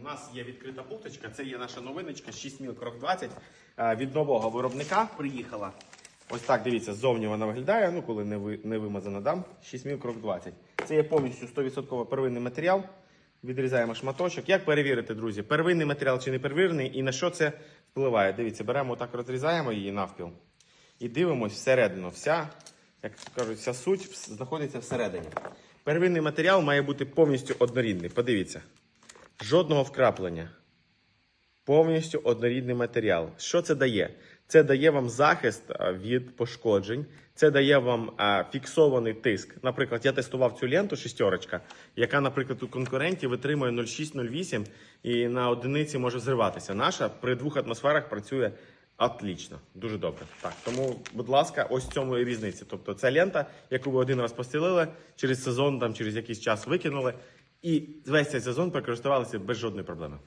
У нас є відкрита бухточка, це є наша новиночка 6 міл крок 20 е, від нового виробника приїхала. Ось так дивіться, ззовні вона виглядає, ну коли не, ви, не вимазана дам. 6 міл крок 20. Це є повністю 100% первинний матеріал. Відрізаємо шматочок. Як перевірити, друзі, первинний матеріал чи не первинний і на що це впливає? Дивіться, беремо так, розрізаємо її навпіл і дивимось всередину. Вся, як кажуть, вся суть знаходиться всередині. Первинний матеріал має бути повністю однорідний. Подивіться. Жодного вкраплення. Повністю однорідний матеріал. Що це дає? Це дає вам захист від пошкоджень, це дає вам фіксований тиск. Наприклад, я тестував цю ленту шістерочка, яка, наприклад, у конкурентів витримує 0,6-0,8 і на одиниці може зриватися. Наша при двох атмосферах працює отлично, дуже добре. Так, тому, будь ласка, ось в цьому і різниці. Тобто, це лента, яку ви один раз постелили, через сезон, там через якийсь час викинули, і весь цей сезон прокористувалися без жодної проблеми.